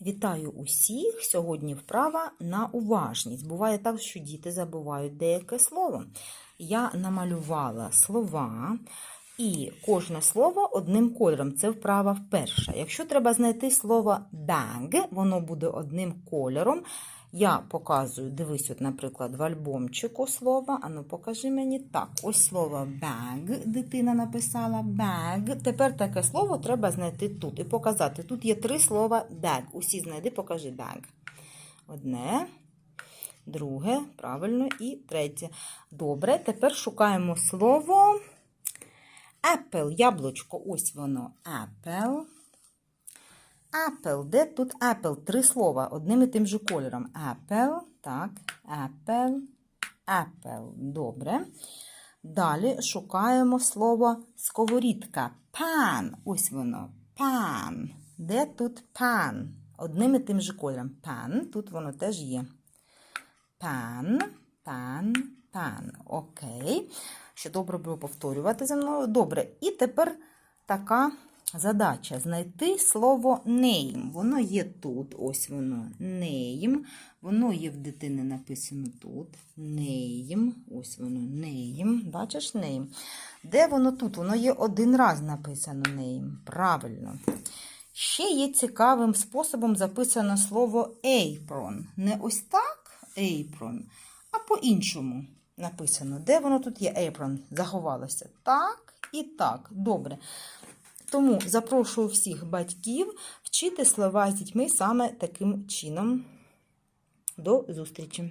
Вітаю усіх! Сьогодні вправа на уважність. Буває так, що діти забувають деяке слово. Я намалювала слова, і кожне слово одним кольором. Це вправа вперше. Якщо треба знайти слово bag, воно буде одним кольором. Я показую, дивись, от, наприклад, в альбомчику слово. Ану, покажи мені. Так, ось слово bag. Дитина написала bag. Тепер таке слово треба знайти тут і показати. Тут є три слова bag. Усі знайди, покажи bag. Одне, друге, правильно, і третє. Добре, тепер шукаємо слово apple. Яблучко. Ось воно. Apple. Apple. Де тут apple? Три слова одним і тим же кольором. Apple. Так. Apple. Apple. Добре. Далі шукаємо слово сковорідка. Pan. Ось воно. Pan. Де тут pan? Одним і тим же кольором. Pan. Тут воно теж є. Pan. Pan. Pan. Окей. Ще добре було повторювати за мною. Добре. І тепер така задача знайти слово name. Воно є тут. Ось воно. Name. Воно є в дитини написано тут. Name. Ось воно. Name. Бачиш name? Де воно тут? Воно є один раз написано name. Правильно. Ще є цікавим способом записано слово apron. Не ось так apron, а по-іншому написано. Де воно тут є apron? Заховалося. Так і так. Добре. Тому запрошую всіх батьків вчити слова з дітьми саме таким чином. До зустрічі!